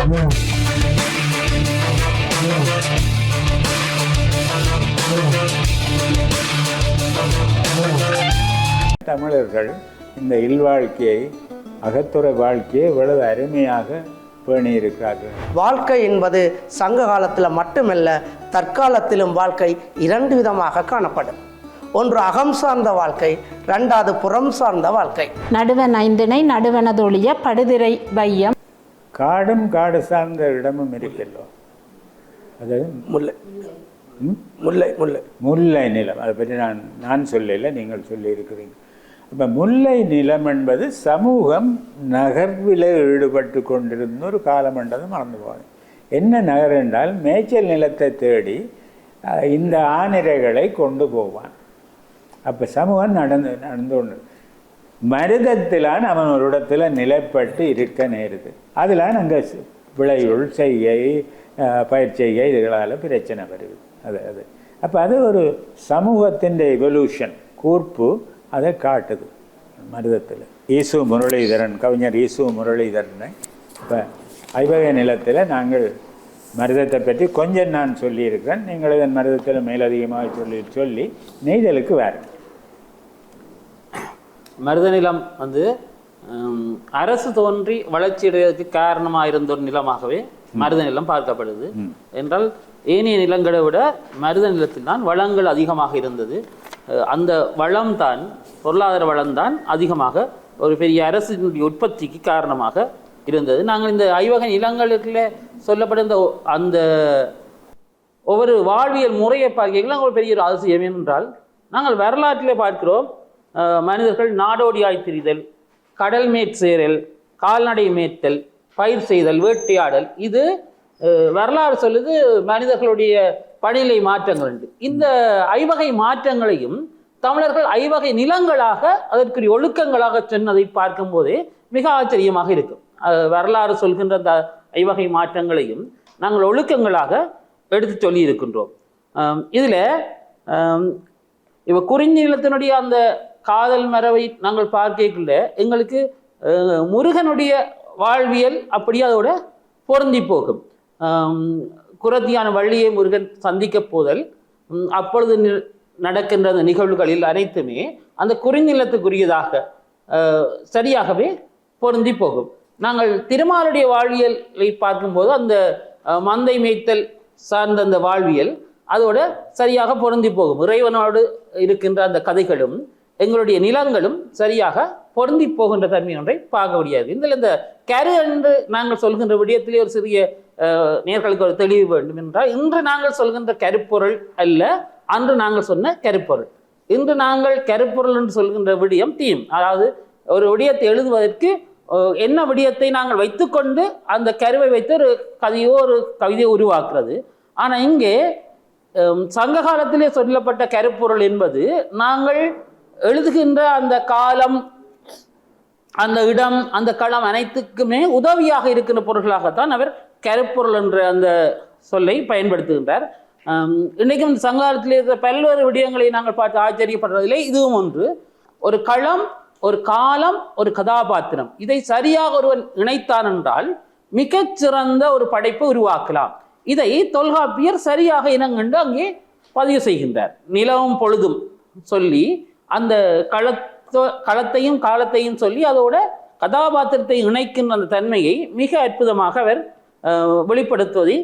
தமிழர்கள் இந்த இல்வாழ்க்கையை அகத்துறை வாழ்க்கையை இவ்வளவு அருமையாக பேணியிருக்கிறார்கள். வாழ்க்கை என்பது சங்க காலத்தில் மட்டுமல்ல தற்காலத்திலும் வாழ்க்கை இரண்டு விதமாக காணப்படும். ஒன்று அகம் சார்ந்த வாழ்க்கை ரெண்டாவது புறம் சார்ந்த வாழ்க்கை. நடுவன் ஐந்தினை நடுவனதொழிய படுதிரை வையம். காடும் காடு சார்ந்த இடமும் இருக்கல்லோ? அது முல்லை? முல்லை முல்லை. முல்லை நிலம். அதை பற்றி நான் நான் சொல்லல நீங்கள் சொல்லியிருக்கிறீங்க. இப்போ முல்லை நிலம் என்பது சமூகம் நகர்வில் ஈடுபட்டு கொண்டிருந்த ஒரு காலம் என்றது மறந்து போகும் என்ன நகர் என்றால் மேய்ச்சல் நிலத்தை தேடி இந்த ஆனிரைகளை கொண்டு போவான். அப்போ சமூகம் நடந்து நடந்து கொண்டு மருதத்திலான் அவன் ஒரு இடத்துல நிலைப்பட்டு இருக்க நேருது. அதில் அங்கே விளையுள் செய்கை பயிர் செய்கை இதுகளால் பிரச்சனை வருது. அது அது. அப்போ அது ஒரு சமூகத்தின் எவல்யூஷன் கூர்ப்பு அதை காட்டுது மருதத்தில். ஈசு முரளிதரன் கவிஞர் ஈசு முரளிதரனை இப்போ ஐவகை நிலத்தில் நாங்கள் மருதத்தை பற்றி கொஞ்சம் நான் சொல்லியிருக்கிறேன். நீங்கள் இதன் மருதத்தில் மேலதிகமாக சொல்லி சொல்லி நெய்தலுக்கு வேறு மருத நிலம் வந்து அரசு தோன்றி வளர்ச்சியடைவதற்கு காரணமாக இருந்த ஒரு நிலமாகவே மருத நிலம் பார்க்கப்படுது என்றால் ஏனைய நிலங்களை விட மருத நிலத்தில் தான் வளங்கள் அதிகமாக இருந்தது. அந்த வளம் தான் பொருளாதார வளம் தான் அதிகமாக ஒரு பெரிய அரசினுடைய உற்பத்திக்கு காரணமாக இருந்தது. நாங்கள் இந்த ஐவகை நிலங்களுக்குள்ள சொல்லப்பட்ட இந்த அந்த ஒவ்வொரு வாழ்வியல் முறையை பார்க்கலாம் ஒரு பெரிய ஒரு அதிசயம் என்றால் நாங்கள் வரலாற்றிலே பார்க்கிறோம் மனிதர்கள் நாடோடியாய் திரிதல் கடல் மேற்சேரல் கால்நடை மேய்த்தல் பயிர் செய்தல் வேட்டையாடல். இது வரலாறு சொல்லுது மனிதர்களுடைய பணிநிலை மாற்றங்கள் உண்டு. இந்த ஐவகை மாற்றங்களையும் தமிழர்கள் ஐவகை நிலங்களாக அதற்குரிய ஒழுக்கங்களாக சொன்னதை பார்க்கும்போது மிக ஆச்சரியமாக இருக்கும். வரலாறு சொல்கின்ற அந்த ஐவகை மாற்றங்களையும் நாங்கள் ஒழுக்கங்களாக எடுத்து சொல்லி இருக்கின்றோம் இதில் இப்போ குறிஞ்சி நிலத்தினுடைய அந்த காதல் மரவை நாங்கள் பார்க்கல எங்களுக்கு முருகனுடைய வாழ்வியல் அப்படியே அதோட பொருந்தி போகும். குரத்தியான வள்ளியை முருகன் சந்திக்க போதல் அப்பொழுது நடக்கின்ற அந்த நிகழ்வுகளில் அனைத்துமே அந்த குறிநிலத்துக்குரியதாக சரியாகவே பொருந்தி போகும். நாங்கள் திருமாலுடைய வாழ்வியலை பார்க்கும்போது அந்த மந்தை மேய்த்தல் சார்ந்த அந்த வாழ்வியல் அதோட சரியாக பொருந்தி போகும். இறைவனோடு இருக்கின்ற அந்த கதைகளும் எங்களுடைய நிலங்களும் சரியாக பொருந்தி போகின்ற தன்மை ஒன்றை பார்க்க முடியாது. இதில் இந்த கரு என்று நாங்கள் சொல்கின்ற விடயத்திலே ஒரு சிறிய நேர்களுக்கு ஒரு தெளிவு வேண்டும் என்றால் இன்று நாங்கள் சொல்கின்ற கருப்பொருள் அல்ல அன்று நாங்கள் சொன்ன கருப்பொருள். இன்று நாங்கள் கருப்பொருள் என்று சொல்கின்ற விடயம் தீம். அதாவது ஒரு விடயத்தை எழுதுவதற்கு என்ன விடயத்தை நாங்கள் வைத்துக்கொண்டு அந்த கருவை வைத்து ஒரு கதையோ ஒரு கவிதையோ உருவாக்குறது. ஆனால் இங்கே சங்க காலத்திலே சொல்லப்பட்ட கருப்பொருள் என்பது நாங்கள் எழுதுகின்ற அந்த காலம் அந்த இடம் அந்த களம் அனைத்துக்குமே உதவியாக இருக்கின்ற பொருள்களாகத்தான் அவர் கருப்பொருள் என்ற அந்த சொல்லை பயன்படுத்துகின்றார். இன்றைக்கும் இந்த இருக்கிற பல்வேறு விடயங்களை நாங்கள் பார்த்து ஆச்சரியப்படுறதிலே இதுவும் ஒன்று. ஒரு களம் ஒரு காலம் ஒரு கதாபாத்திரம். இதை சரியாக ஒருவன் இணைத்தான் என்றால் மிகச் சிறந்த ஒரு படைப்பை உருவாக்கலாம். இதை தொல்காப்பியர் சரியாக இனங்கண்டு அங்கே பதிவு செய்கின்றார். நிலவும் பொழுதும் சொல்லி அந்த களத்தோ களத்தையும் காலத்தையும் சொல்லி அதோட கதாபாத்திரத்தை இணைக்கின்ற அந்த தன்மையை மிக அற்புதமாக அவர் வெளிப்படுத்துவதை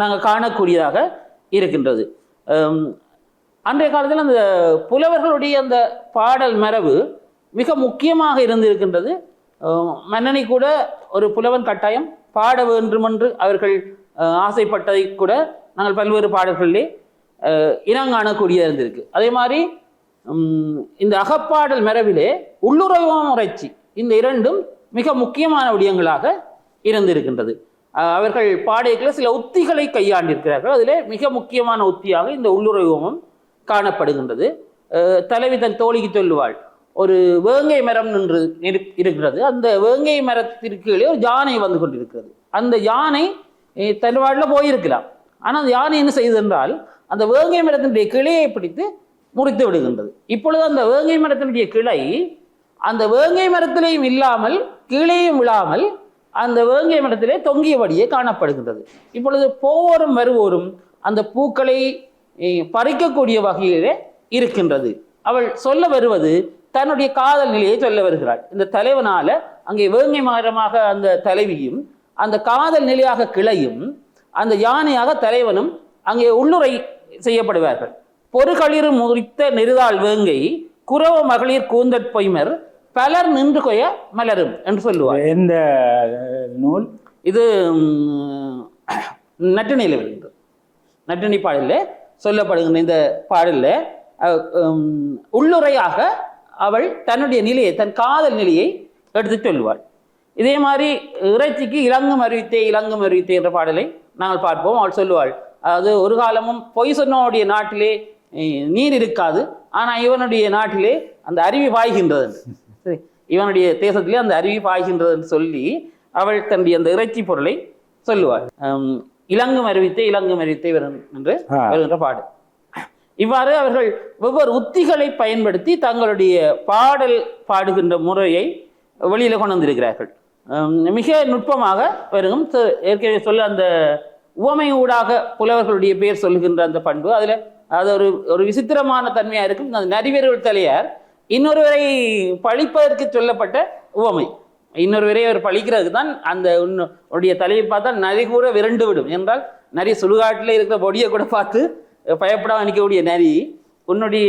நாங்கள் காணக்கூடியதாக இருக்கின்றது. அன்றைய காலத்தில் அந்த புலவர்களுடைய அந்த பாடல் மரபு மிக முக்கியமாக இருந்திருக்கின்றது. மன்னனை கூட ஒரு புலவன் கட்டாயம் பாட வேண்டுமென்று அவர்கள் ஆசைப்பட்டதை கூட நாங்கள் பல்வேறு பாடல்களிலே இனங்காணக்கூடியதாக இருந்திருக்கு. அதே மாதிரி இந்த அகப்பாடல் மரபிலே உள்ளுறவும் உரைச்சி இந்த இரண்டும் மிக முக்கியமான விடயங்களாக இருந்திருக்கின்றது. அவர்கள் பாடைகளை சில உத்திகளை கையாண்டிருக்கிறார்கள். அதிலே மிக முக்கியமான உத்தியாக இந்த உள்ளுறவமும் காணப்படுகின்றது. தலைவி தன் தோழிக்கு சொல்லுவாள் ஒரு வேங்கை மரம் நின்று இரு- இருக்கிறது. அந்த வேங்கை மரத்திற்கு கீழே ஒரு யானை வந்து கொண்டிருக்கிறது. அந்த யானை அஹ், தன் போயிருக்கலாம். ஆனால் அந்த யானை என்ன செய்தென்றால் அந்த வேங்கை மரத்தினுடைய கிளையை பிடித்து முறித்து விடுகின்றது. இப்பொழுது அந்த வேங்கை மரத்தினுடைய கிளை அந்த வேங்கை மரத்திலேயும் இல்லாமல் கீழேயும் விழாமல் அந்த வேங்கை மரத்திலே தொங்கியபடியே காணப்படுகின்றது. இப்பொழுது போவோரும் வருவோரும் அந்த பூக்களை பறிக்கக்கூடிய வகையிலே இருக்கின்றது. அவள் சொல்ல வருவது தன்னுடைய காதல் நிலையை சொல்ல வருகிறாள். இந்த தலைவனால அங்கே வேங்கை மரமாக அந்த தலைவியும் அந்த காதல் நிலையாக கிளையும் அந்த யானையாக தலைவனும் அங்கே உள்ளுரை செய்யப்படுவார்கள். பொறுகளிறு முறித்த நெருதாள் வேங்கை குரவ மகளிர் கூந்தற் பொய்மர் பலர் நின்று கொய மலரும் என்று சொல்லுவார். எந்த நூல்? இது நற்றிணையில் வருகின்றது நற்றிணை பாடலில் சொல்லப்படுகின்ற இந்த பாடலில் உள்ளுரையாக அவள் தன்னுடைய நிலையை தன் காதல் நிலையை எடுத்து சொல்லுவாள். இதே மாதிரி இறைச்சிக்கு இலங்கும் அறிவித்தே இலங்கும் அறிவித்தே என்ற பாடலை நாங்கள் பார்ப்போம். அவள் சொல்லுவாள் அதாவது ஒரு காலமும் பொய் சொன்னவனுடைய நாட்டிலே நீர் இருக்காது. ஆனால் இவனுடைய நாட்டிலே அந்த அருவி பாய்கின்றது. சரி இவனுடைய தேசத்திலே அந்த அருவி பாய்கின்றதுன்னு சொல்லி அவள் தன்னுடைய அந்த இறைச்சி பொருளை சொல்லுவாள். இலங்கும் அறிவித்தே இலங்கும் அறிவித்தே வரும் என்று. வருகின்ற பாடு இவ்வாறு அவர்கள் வெவ்வேறு உத்திகளை பயன்படுத்தி தங்களுடைய பாடல் பாடுகின்ற முறையை வெளியில கொண்டு வந்திருக்கிறார்கள். மிக நுட்பமாக வரும். ச- ஏற்கனவே சொல்ல அந்த உவமை ஊடாக புலவர்களுடைய பெயர் சொல்லுகின்ற அந்த பண்பு. அதுல அது ஒரு ஒரு விசித்திரமான தன்மையா இருக்கும். அந்த நரிவர்கள் தலையார் இன்னொருவரை பழிப்பதற்கு சொல்லப்பட்ட உவமை. இன்னொருவரை அவர் பழிக்கிறதுக்கு தான் அந்த உன்னு- உன்னுடைய தலையை பார்த்தா நரி கூட விரண்டு விடும். என்றால் நரி சுடுகாட்டில் இருக்கிற பொடியை கூட பார்த்து பயப்படாம நிற்கக்கூடிய நரி உன்னுடைய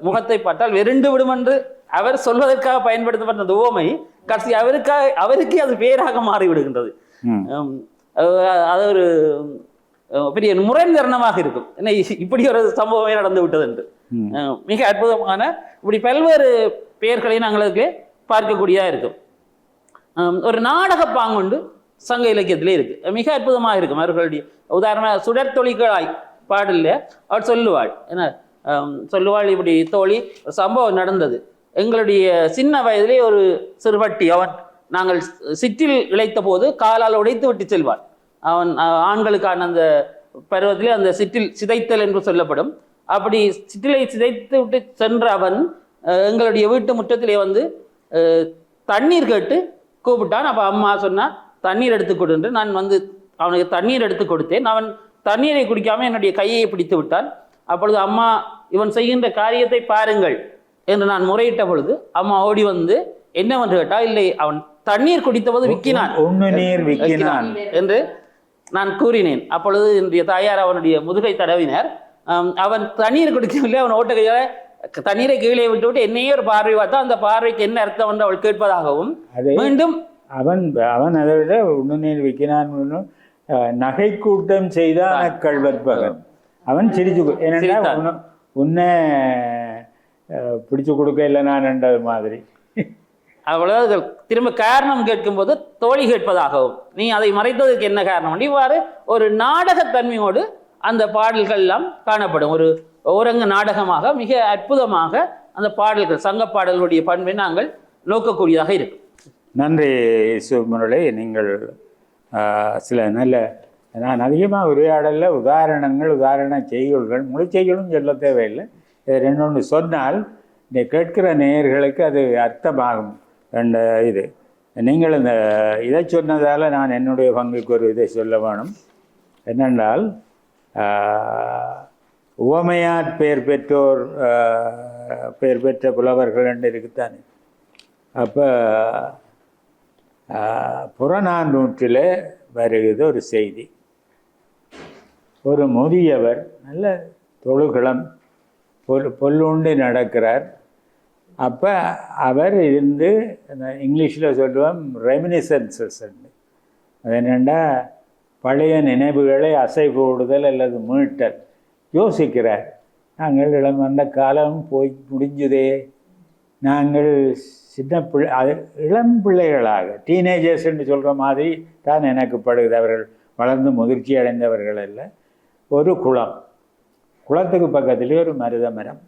முகத்தை பார்த்தால் வெருண்டு விடும் என்று அவர் சொல்வதற்காக பயன்படுத்தப்பட்ட அந்த உவமை கடைசி அவருக்காக அவருக்கே அது பேராக மாறி விடுகின்றது ம். ஹம், அஹ் அது ஒரு பெரிய முரண்தரணமாக இருக்கும். என்ன இப்படி ஒரு சம்பவமே நடந்து விட்டது என்று. மிக அற்புதமான இப்படி பல்வேறு பெயர்களை நாங்களுக்கு பார்க்கக்கூடியதா இருக்கும். ஒரு நாடக பாங்குண்டு சங்க இலக்கியத்திலே இருக்கு. மிக அற்புதமாக இருக்கும். அவர்களுடைய உதாரணமாக சுடற்தொழிகளாய் பாடல்ல அவள் சொல்லுவாள். என்ன சொல்லுவாள் இப்படி தோழி ஒரு சம்பவம் நடந்தது. எங்களுடைய சின்ன வயதிலே ஒரு சிறுவட்டி அவன் நாங்கள் சிற்றில் இழைத்த போது காலால் உடைத்து விட்டு செல்வான் அவன் ஆண்களுக்கான அந்த பருவத்திலே அந்த சிற்றில் சிதைத்தல் என்று சொல்லப்படும். அப்படி சிற்றிலை சிதைத்து விட்டு சென்ற அவன் எங்களுடைய வீட்டு முற்றத்திலே வந்து தண்ணீர் கேட்டு கூப்பிட்டான். அப்போ அம்மா சொன்னா தண்ணீர் எடுத்து கொடு என்று. நான் வந்து அவனுக்கு தண்ணீர் எடுத்து கொடுத்தேன். அவன் தண்ணீரை குடிக்காம என்னுடைய கையை பிடித்து விட்டான். அப்பொழுது அம்மா இவன் செய்கின்ற காரியத்தை பாருங்கள் என்று நான் முறையிட்ட பொழுது அம்மா ஓடி வந்து என்னவென்று கேட்டா இல்லை அவன் தண்ணீர் குடித்தபோது விக்கினான். நீர் விக்கினான். என்று நான் கூறினேன். அப்பொழுது என்னுடைய தாயார் அவனுடைய முதுகை தடவினர். அவன் தண்ணீர் குடிக்கவில்லை அவன் ஓட்ட கையால தண்ணீரை கீழே விட்டு விட்டு என்னையே ஒரு பார்வை பார்த்தா அந்த பார்வைக்கு என்ன அர்த்தம் என்று அவள் கேட்பதாகவும் மீண்டும் அவன் அவன் அதை விட உண்ணு நீர் விக்கினான் நகை கூட்டம் செய்தான் கல்வற்பகன் அவன் சிரிச்சு சிரித்தான். உன்னை- பிடிச்சு கொடுக்க இல்லை நான் என்றது மாதிரி. அவ்வளவு திரும்ப காரணம் கேட்கும்போது தோழி கேட்பதாகவும் நீ அதை மறைத்ததற்கு என்ன காரணம்? இவ்வாறு ஒரு நாடகத்தன்மையோடு அந்த பாடல்கள் எல்லாம் காணப்படும். ஒரு ஓரங்க நாடகமாக மிக அற்புதமாக அந்த பாடல்கள் சங்க பாடல்களுடைய பண்பை நாங்கள் நோக்கக்கூடியதாக இருக்கும். நன்றி சுமுரளி நீங்கள் சில நல்ல நான் அதிகமாக உரையாடலில் உதாரணங்கள் உதாரண செய்யுள்கள் முழு செய்யுளும் சொல்ல தேவையில்லை. இது ரெண்டு ஒன்று சொன்னால் நீ கேட்கிற நேயர்களுக்கு அது அர்த்தமாகும். ரெண்டு இது. நீங்கள் இந்த இதை சொன்னதால் நான் என்னுடைய பங்குக்கு ஒரு இதை சொல்ல வேணும். என்னென்றால் உவமையார் பெயர் பெற்றோர் பெயர் பெற்ற புலவர்கள் என்று இருக்குத்தானே. அப்போ புறநானூற்றில் வருகிறது ஒரு செய்தி. ஒரு முதியவர் நல்ல தொழுகளம் பொல் பொல்லுண்டு நடக்கிறார். அப்போ அவர் இருந்து இங்கிலீஷில் சொல்லுவோம் ரெமினிசன்சஸ் அது என்னென்னா பழைய நினைவுகளை அசை போடுதல் அல்லது மீட்டல். யோசிக்கிறார். நாங்கள் இளம் அந்த காலம் போய் முடிஞ்சுதே. நாங்கள் சின்ன பிள்ளை அது இளம் பிள்ளைகளாக டீனேஜர்ஸ் என்று சொல்கிற மாதிரி தான் எனக்கு படுகிறது. அவர்கள் வளர்ந்து முதிர்ச்சி அடைந்தவர்கள் அல்ல. ஒரு குளம். குளத்துக்கு பக்கத்துலேயே ஒரு மருத மரம்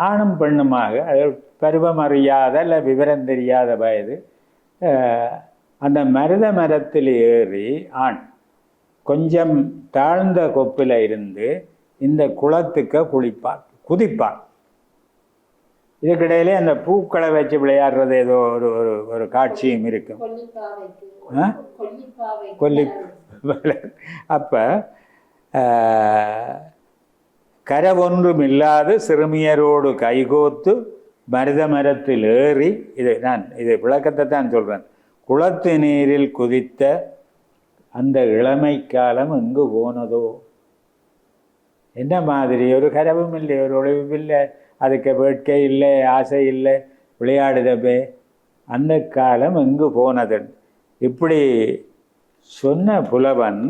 ஆணும் பெண்ணுமாக பருவம் அறியாத அல்ல விவரம் தெரியாத வயது அந்த மருத மரத்தில் ஏறி ஆண் கொஞ்சம் தாழ்ந்த கொப்பில் இருந்து இந்த குளத்துக்கு குளிப்பார் குதிப்பார் இதுக்கிடையிலே அந்த பூக்களை வச்சு விளையாடுறது ஏதோ ஒரு ஒரு ஒரு காட்சியும் இருக்கும்? கொல்லி அப்போ கரவொன்றும் இல்லாது சிறுமியரோடு கைகோத்து மருத மரத்தில் ஏறி இதை நான் இதை விளக்கத்தை தான் சொல்கிறேன் குளத்து நீரில் குதித்த அந்த இளமை காலம் எங்கு போனதோ? என்ன மாதிரி? ஒரு கரவும் இல்லை ஒரு ஒளிவும் இல்லை அதுக்கு வேட்கை இல்லை ஆசை இல்லை விளையாடுதப்பே அந்த காலம் எங்கு போனது? இப்படி சொன்ன புலவன்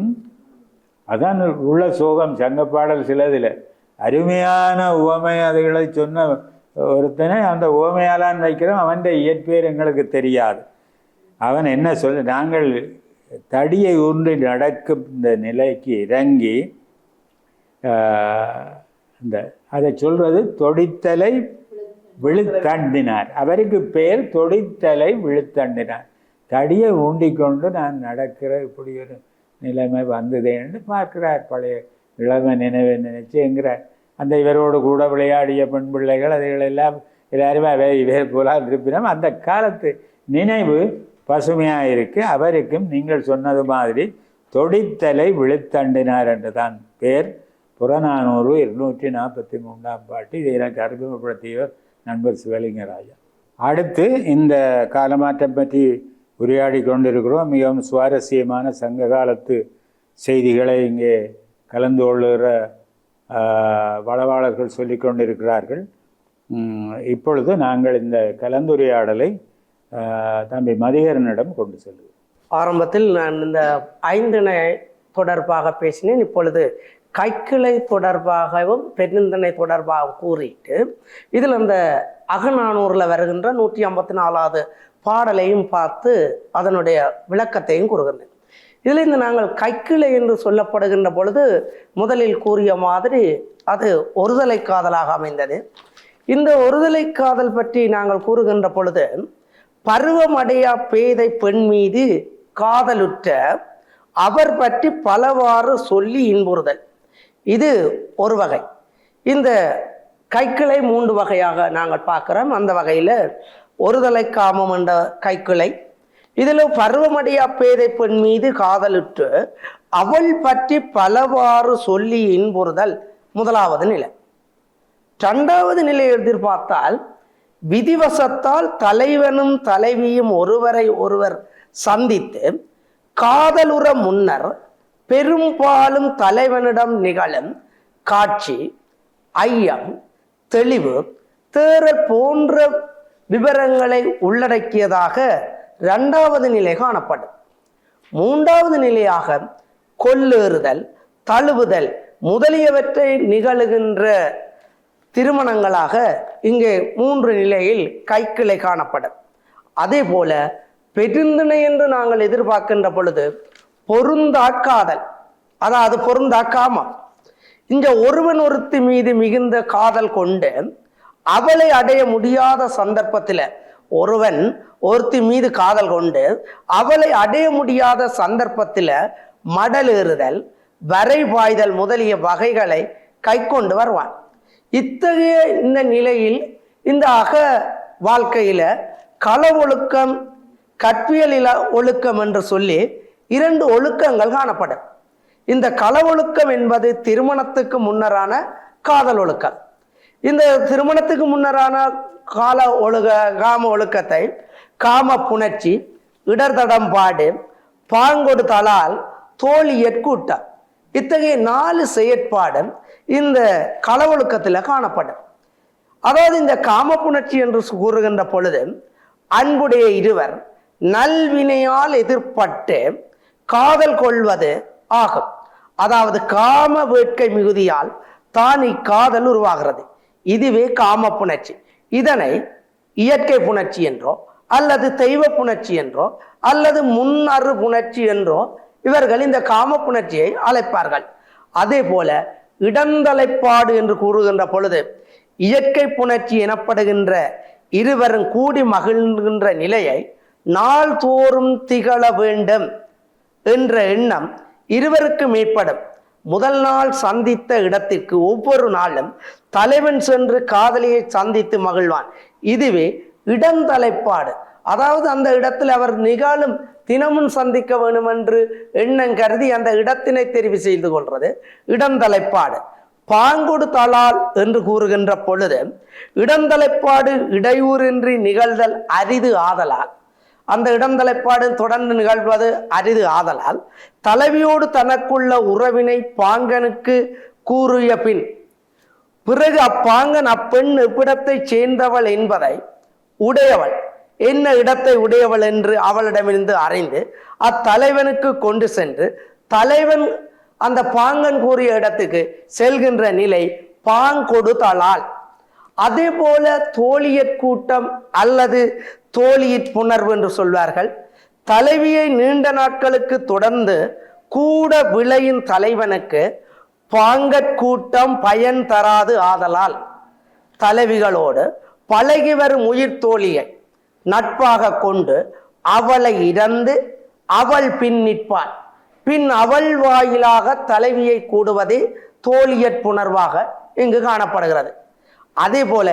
அதான் உள்ள சோகம் சங்கப்பாடல் சிலதில். அருமையான உவமை அதுகளை சொன்ன ஒருத்தனை அந்த உவமையாலான் வைக்கிறோம். அவன் இயற்பெயர் எங்களுக்கு தெரியாது. அவன் என்ன சொல்ல நாங்கள் தடியை உருண்டு நடக்கும் இந்த நிலைக்கு இறங்கி இந்த அதை சொல்கிறது தொடித்தலை விழுத்தண்டினார். அவருக்கு பேர் தொடித்தலை விழுத்தண்டினார். தடியை ஊண்டிக்கொண்டு நான் நடக்கிற இப்படி ஒரு நிலைமை வந்ததேன்னு பார்க்கிறார் பழைய இளம நினைவை நினைச்சு என்கிறார் அந்த இவரோடு கூட விளையாடிய பெண் பிள்ளைகள் அதுகளெல்லாம் எல்லாருமே அவை இவர் போல திருப்பினோம் அந்த காலத்து நினைவு பசுமையாக இருக்கு அவருக்கும் நீங்கள் சொன்னது மாதிரி தொடித்தலை விழுத்தண்டினார் என்று தான் பேர். புறநானூறு இருநூற்றி நாற்பத்தி மூன்றாம் பாட்டு. இதை எனக்கு அறிமுகப்படுத்தியவர் நண்பர் சிவலிங்கராஜா அடுத்து இந்த காலமாற்றம் பற்றி உரையாடி கொண்டிருக்கிறோம். மிகவும் சுவாரஸ்யமான சங்க காலத்து செய்திகளை இங்கே கலந்து கொள்ளுகிற வளவாளர்கள் சொல்லிக் கொண்டிருக்கிறார்கள். இப்பொழுது நாங்கள் இந்த கலந்துரையாடலை தம்பி மதிகரனிடம் கொண்டு செல்வோம் ஆரம்பத்தில் நான் இந்த ஐந்திணை தொடர்பாக பேசினேன். இப்பொழுது கைக்கிளை தொடர்பாகவும் பெருந்தனை தொடர்பாகவும் கூறிட்டு இதில் அந்த அகநானூரில் வருகின்ற நூற்றி ஐம்பத்தி நாலாவது பாடலையும் பார்த்து அதனுடைய விளக்கத்தையும் கூறுகின்றேன். இதில் இந்த நாங்கள் கைக்கிளை என்று சொல்லப்படுகின்ற பொழுது முதலில் கூறிய மாதிரி அது ஒருதலை காதலாக அமைந்தது. இந்த ஒருதலை காதல் பற்றி நாங்கள் கூறுகின்ற பொழுது பருவமடையா பேதை பெண் மீது காதலுற்ற அவர் பற்றி பலவாறு சொல்லி இன்புறுதல். இது ஒரு வகை. இந்த கைக்கிளை மூன்று வகையாக நாங்கள் பார்க்கிறோம். அந்த வகையில் ஒருதலை காமம் என்ற கைக்கிளை இதில் பருவமடையா பேதை பெண் மீது காதலுற்று அவள் பற்றி பலவாறு சொல்லி இன்புறுதல் முதலாவது நிலை. இரண்டாவது நிலை எதிர்பார்த்தால் விதிவசத்தால் தலைவனும் தலைவியும் ஒருவரை ஒருவர் சந்தித்து காதலுற முன்னர் பெரும்பாலும் தலைவனிடம் நிகழும் காட்சி ஐயம் தெளிவு தேறல் போன்ற விவரங்களை உள்ளடக்கியதாக இரண்டாவது நிலை காணப்படும். மூன்றாவது நிலையாக கொல்லேறுதல் தழுவுதல் முதலியவற்றை நிகழுகின்ற திருமணங்களாக இங்கே மூன்று நிலையில் கைக்கிளை காணப்படும். அதே போல பெருந்திணை என்று நாங்கள் எதிர்பார்க்கின்ற பொழுது பொருந்தாக்காதல் அதாவது பொருந்தாக்காம இந்த ஒருவன் ஒருத்தி மீது மிகுந்த காதல் கொண்டு அவளை அடைய முடியாத சந்தர்ப்பத்தில் ஒருவன் ஒருத்தி மீது காதல் கொண்டு அவளை அடைய முடியாத சந்தர்ப்பத்தில் மடலேறுதல் வரை பாய்தல் முதலிய வகைகளை கை கொண்டு வருவான். இத்தகைய இந்த நிலையில் இந்த அக வாழ்க்கையில் கள ஒழுக்கம் கற்பியல் இல ஒழுக்கம் என்று சொல்லி இரண்டு ஒழுக்கங்கள் காணப்படும். இந்த கள ஒழுக்கம் என்பது திருமணத்துக்கு முன்னரான காதல் ஒழுக்கம். இந்த திருமணத்துக்கு முன்னரான கால ஒழுக காம ஒழுக்கத்தை காம புணர்ச்சி இடர்தடம்பாடு பாடு பாங்கொடுத்தலால் தோழி எட்கூட்டம் இத்தகைய நாலு செயற்பாடு இந்த களவொழுக்கத்தில் காணப்படும். அதாவது இந்த காமப்புணர்ச்சி என்று கூறுகின்ற பொழுது அன்புடைய இருவர் நல்வினையால் எதிர்ப்பட்டு காதல் கொள்வது ஆகும். அதாவது காம வேட்கை மிகுதியால் தான் இக்காதல் உருவாகிறது. இதுவே காம புணர்ச்சி. இதனை இயற்கை புணர்ச்சி என்றோ அல்லது தெய்வ புணர்ச்சி என்றோ அல்லது முன்னறு புணர்ச்சி என்றோ இவர்கள் இந்த காம புணர்ச்சியை அழைப்பார்கள். அதே போல இடந்தலைப்பாடு என்று கூறுகின்ற பொழுது இயற்கை புணர்ச்சி எனப்படுகின்ற இருவரும் கூடி மகிழ்கின்ற நிலையை நாள்தோறும் திகழ வேண்டும் என்ற எண்ணம் இருவருக்கும் ஏற்படும். முதல் நாள் சந்தித்த இடத்திற்கு ஒவ்வொரு நாளும் தலைவன் சென்று காதலியை சந்தித்து மகிழ்வான். இதுவே இடந்தலைப்பாடு. அதாவது அந்த இடத்தில் அவர் நிகழும் தினமும் சந்திக்க வேண்டும் என்று எண்ணம் கருதி அந்த இடத்தினை தெரிவு செய்து கொள்வது இடந்தலைப்பாடு. பாங்கொடு தலால் என்று கூறுகின்ற பொழுது இடந்தலைப்பாடு இடையூறின்றி நிகழ்தல் அரிது ஆதலால் அந்த இடந்தலைப்பாடு தொடர்ந்து நிகழ்வது அரிது ஆதலால் தலைவியோடு தனக்குள்ள உறவினை பாங்கனுக்கு கூறிய பின் பிறகு அப்பாங்கன் அப்பெண் இவ்விடத்தைச் சேர்ந்தவள் என்பதை உடையவள் என்ன இடத்தை உடையவள் என்று அவளிடமிருந்து அறிந்து அத்தலைவனுக்கு கொண்டு சென்று தலைவன் அந்த பாங்கன் கூறிய இடத்துக்கு செல்கின்ற நிலை பாங்கொடுத்தலால் அதே போல தோழியற் கூட்டம் அல்லது தோழியிற் புணர்வு என்று சொல்வார்கள். தலைவியை நீண்ட நாட்களுக்கு தொடர்ந்து கூட விளையின் தலைவனுக்கு பாங்கற் கூட்டம் பயன் தராது ஆதலால் தலைவிகளோடு பழகி வரும் உயிர் தோழியை நட்பாக கொண்டு அவளை இறந்து அவள் பின் நிற்பாள். பின் அவள் வாயிலாக தலைவியை கூடுவதே தோழியற்புணர்வாக இங்கு காணப்படுகிறது. அதே போல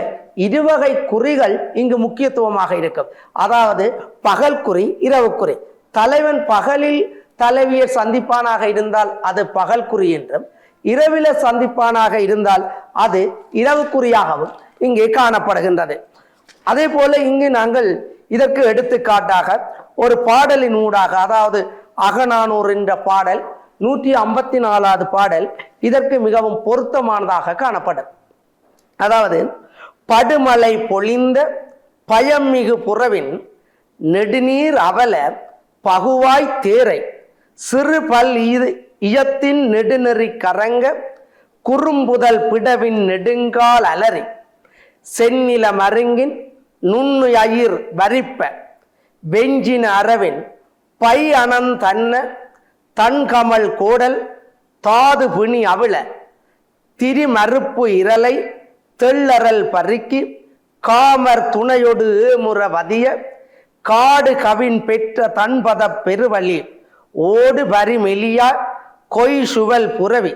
இருவகை குறிகள் இங்கு முக்கியத்துவமாக இருக்கும். அதாவது பகல் குறி இரவு குறி. தலைவன் பகலில் தலைவியை சந்திப்பானாக இருந்தால் அது பகல் குறி என்றும் இரவில சந்திப்பானாக இருந்தால் அது இரவு குறியாகவும் இங்கே காணப்படுகின்றது. அதே போல இங்கு நாங்கள் இதற்கு எடுத்துக்காட்டாக ஒரு பாடலின் ஊடாக அதாவது அகநானூர் என்ற பாடல் நூற்றி ஐம்பத்தி நாலாவது பாடல் இதற்கு மிகவும் பொருத்தமானதாக காணப்படும். அதாவது படுமலை பொழிந்த பயமிகு புறவின் நெடுநீர் அவல பகுவாய் தேரை சிறு பல் இயத்தின் நெடுநெறி கரங்க குறும்புதல் பிடவின் நெடுங்கால் அலறி செந்நில மருங்கின் நுண்ணுயிர் வரிப்ப வெஞ்சின அரவின் பை அனந்தன்ன தன்கமல் கோடல் தாது பிணி அவிழ திரிமறுப்பு இரலை தெள்ளறல் பருக்கி காமர் துணையொடு ஏமுற வதிய காடு கவின் பெற்ற தன்பத பெருவழி ஓடு வரி மெலியா கொய் சுவல் புரவி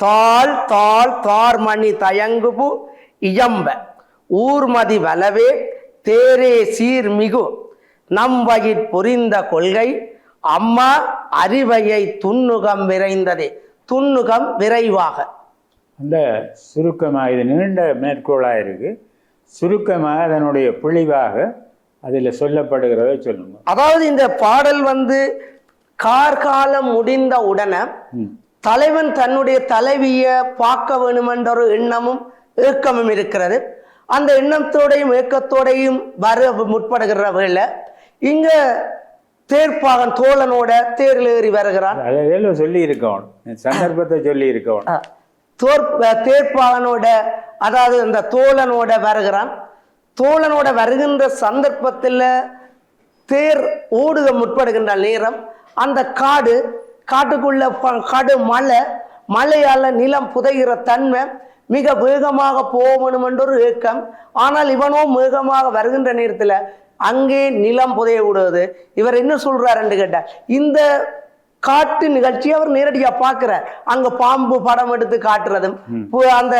தாள் தாள் தார்மணி தயங்குபு இயம்ப ஊர்மதி வலவே தேரே சீர்மிகு நம்பயிற் பொறிந்த கொள்கை அம்மா அறிவையை துன்னுகம் விரைந்ததே துன்னுகம் விரைவாக. அந்த சுருக்கமாக இது நீண்ட மேற்கோளாக இருக்கு. சுருக்கமாக அதனுடைய பொழிவாக அதில் சொல்லப்படுகிறத சொல்லுங்க. அதாவது இந்த பாடல் வந்து கார்காலம் முடிந்த உடனே தலைவன் தன்னுடைய தலைவியை பார்க்க வேணுமென்ற ஒரு எண்ணமும் ஏக்கமும் இருக்கிறது. அந்த எண்ணத்தோடையும் ஏக்கத்தோடையும் வர முற்படுகிற வேளை இங்க தேர்ப்பாகன் தோழனோட தேரில் ஏறி வருகிறான். அதில் சொல்லி இருக்கணும் சந்தர்ப்பத்தை சொல்லி இருக்கணும் தோற்ப தேர்ப்பாளனோட அதாவது அந்த தோழனோட வருகிறான். தோழனோட வருகின்ற சந்தர்ப்பத்தில் தேர் ஓடுக முற்படுகின்ற நேரம். அந்த காடு காட்டுக்குள்ள காடு மலை மலையால் நிலம் புதைகிற தன்மை மிக வேகமாக போகணும் என்ற ஒரு ஏக்கம். ஆனால் இவனோ வேகமாக வருகின்ற நேரத்தில் அங்கே நிலம் புதைய விடுவது. இவர் என்ன சொல்றாருன்னு கேட்டார் இந்த காட்டு நிகழ்ச்சி அவர் நேரடியா பார்க்கிறார் அங்க பாம்பு படம் எடுத்து காட்டுறதும் அந்த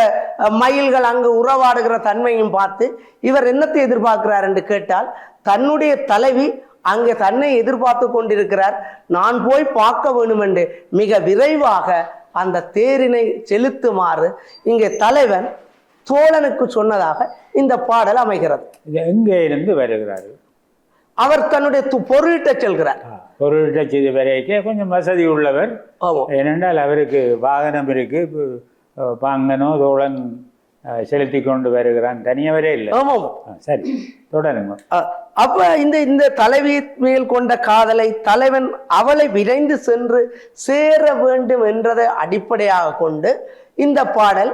மயில்கள் அங்கு உறவாடுகிற தன்மையும் பார்த்து இவர் என்னத்தை எதிர்பார்க்கிறார் என்று கேட்டால் தன்னுடைய தலைவி அங்கே தன்னை எதிர்பார்த்து கொண்டிருக்கிறார். நான் போய் பார்க்க வேண்டும் என்று மிக விரைவாக அந்த தேரினை செலுத்துமாறு இங்கே தலைவன் தோழனுக்கு சொன்னதாக இந்த பாடல் அமைகிறது. எங்கே இருந்து வருகிறாரு? அவர் தன்னுடைய பொருளிட்ட செல்கிறார். பொருள்கிட்ட செய்து வரைக்கும் கொஞ்சம் வசதி உள்ளவர். ஏனென்றால் அவருக்கு வாகனம் இருக்கு பாங்கனோ தோழன் செலுத்தி கொண்டு வருகிறான். தனியவரே இல்லை. ஆமாம் சரி தொடருங்க. அப்ப இந்த இந்த தலைவி மேல் கொண்ட காதலை தலைவன் அவளை விரைந்து சென்று சேர வேண்டும் என்றதை அடிப்படையாக கொண்டு இந்த பாடல்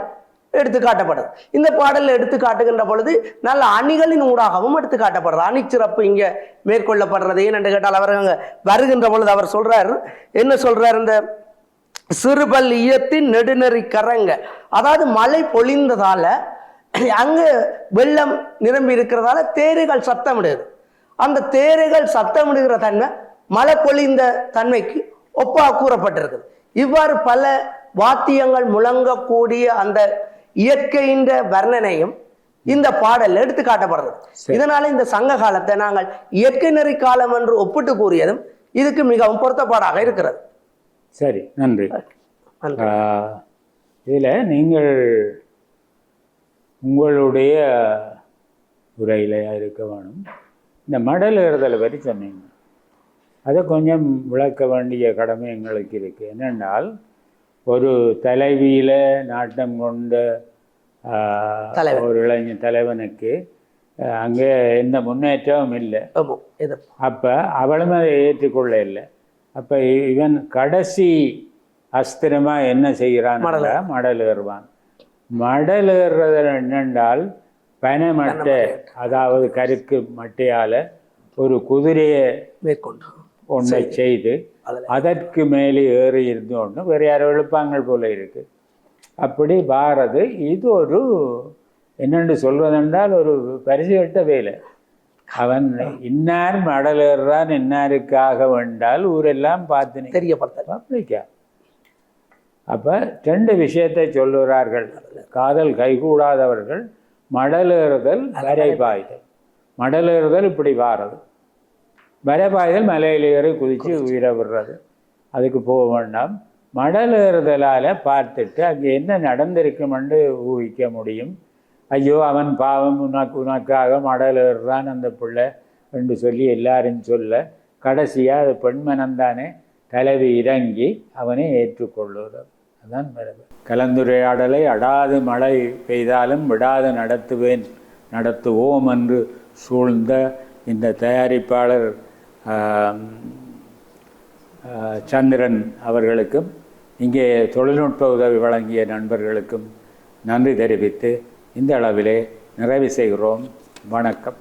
எடுத்து காட்டப்படுது இந்த பாடல் எடுத்து காட்டுகின்ற பொழுது நல்ல அணிகளின் ஊடாகவும் எடுத்து காட்டப்படுறது அணிச்சிறப்பு இங்க மேற்கொள்ளப்படுறது. ஏனென்று கேட்டால் அவர் வருகின்ற பொழுது அவர் சொல்றாரு என்ன சொல்றார் இந்த சிறுபல் ஈயத்தின் நெடுநெறி கரங்க. அதாவது மழை பொழிந்ததால அங்கு வெள்ளம் நிரம்பி இருக்கிறதால தேரைகள் சத்தமிடுது. அந்த தேரைகள் சத்தமிடுகிற தன்மை மழை பொழிந்த தன்மைக்கு ஒப்பா கூறப்பட்டிருக்குது. இவ்வாறு பல வாத்தியங்கள் முழங்கக்கூடிய அந்த இயற்கையின் வர்ணனையும் இந்த பாடல்ல எடுத்து காட்டப்படுறது. இதனால இந்த சங்க காலத்தை நாங்கள் இயற்கை நெறி காலம் என்று ஒப்பிட்டு கூறியதும் இதுக்கு மிகவும் பொருத்தப்பாடாக இருக்கிறது. சரி நன்றி. இதில் நீங்கள் உங்களுடைய உரையில் இருக்க வேணும். இந்த மடல் ஏறுதலை பற்றி சொன்னீங்க. அதை கொஞ்சம் விளக்க வேண்டிய கடமை எங்களுக்கு இருக்குது என்னென்னால் ஒரு தலைவியில நாட்டம் கொண்ட. ஒரு இளைஞர் தலைவனுக்கு அங்கே எந்த முன்னேற்றமும் இல்லை. அப்போ அவளும் அதை ஏற்றுக்கொள்ள இல்லை. அப்போ இவன் கடைசி அஸ்திரமாக என்ன செய்கிறான் மடல் ஏறுவான். மடல் ஏறுறது என்னென்றால் பனைமட்டை அதாவது கருக்கு மட்டையால் ஒரு குதிரையை மேற்கொண்டு. ஒன்றை செய்து அதற்கு மேலே ஏறி இருந்தோன்னு வேறு யாரோ எழுப்பாங்கள் போல இருக்கு. அப்படி வாரது. இது ஒரு என்னென்று சொல்வதென்றால் ஒரு பரிசுகட்ட வேலை. அவன் இன்னார் மடல் ஏறுறான் இன்னாருக்காக வேண்டால் ஊரெல்லாம் பார்த்து நிற்க தெரியப்படுத்தல் பப்ளிக்கா? அப்போ ரெண்டு விஷயத்தை சொல்லுகிறார்கள். காதல் கைகூடாதவர்கள் மடலேறுதல் வரைபாய்தல். மடலேறுதல் இப்படி வாரது. வரைபாய்தல் மலையில் ஏறி குதித்து உயிரை விடுறது. அதுக்கு போக வேண்டாம். மடலேறுதலால் பார்த்துட்டு அங்கே என்ன நடந்திருக்குமென்று ஊகிக்க முடியும். ஐயோ அவன் பாவம் உனக்கு உனக்காக மடலேறுறான் அந்த பிள்ளை என்று சொல்லி எல்லாரும் சொல்ல கடைசியாக அது பெண்மனந்தானே தலைவி இறங்கி அவனை ஏற்றுக்கொள்ளுகிறது அதான் மரபு. கலந்துரையாடலை அடாது மழை பெய்தாலும் விடாது நடத்துவேன் நடத்துவோம் என்று சூழ்ந்த இந்த தயாரிப்பாளர் சந்திரன் அவர்களுக்கும் இங்கே தொழில்நுட்ப உதவி வழங்கிய நண்பர்களுக்கும் நன்றி தெரிவித்து இந்த அளவிலே நிறைவு செய்கிறோம். வணக்கம்.